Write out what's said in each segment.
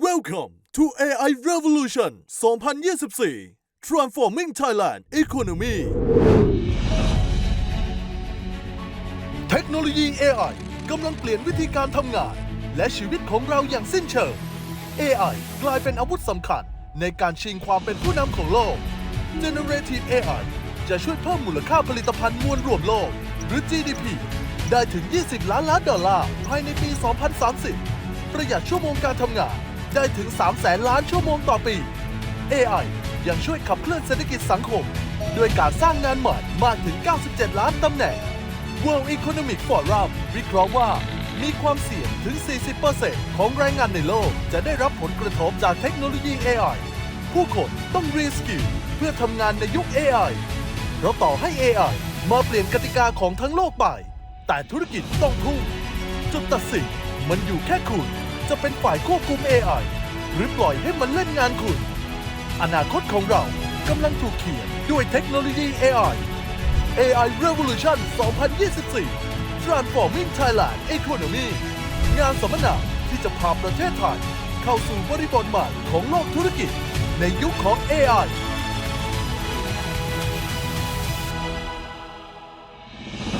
Welcome to AI Revolution 2024 Transforming Thailand Economy เทคโนโลยี AI กำลังเปลี่ยนวิธีการทำงาน และชีวิตของเราอย่างสิ้นเชิง AI กลายเป็นอาวุธสำคัญในการชิงความเป็นผู้นำของโลก Generative AI จะช่วยเพิ่มมูลค่าผลิตภัณฑ์มวลรวมโลก หรือ GDP ได้ถึง 20 ล้านล้านดอลลาร์ภายในปี 2030 ประหยัดชั่วโมงการทำงาน ได้ถึง3แสนล้านชั่วโมงต่อปี AI ยังช่วยขับเคลื่อนเศรษฐกิจสังคม ด้วยการสร้างงานใหม่มากถึง 97 ล้านตำแหน่ง World Economic Forum วิเคราะห์ว่า มีความเสี่ยงถึง 40%ของแรงงานในโลก จะได้รับผลกระทบจากเทคโนโลยี AI ผู้คนต้องรีสกิลเพื่อทำงานในยุค AI เพราะต่อให้ AI มาเปลี่ยนกติกาของทั้งโลกไป แต่ธุรกิจต้องพุ่งจุดตัดสินมันอยู่แค่คุณ จะเป็นฝ่ายควบคุม AI หรือปล่อยให้มันเล่นงานคุณ อนาคตของเรากำลังถูกเขียนด้วยเทคโนโลยี AI AI Revolution 2024 Transforming Thailand Economy งานสัมมนาที่จะพาประเทศไทย เข้าสู่บริบทใหม่ของโลกธุรกิจ ในยุคของ AI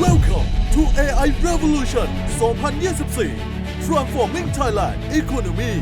Welcome to AI Revolution 2024 Transforming Thailand Economy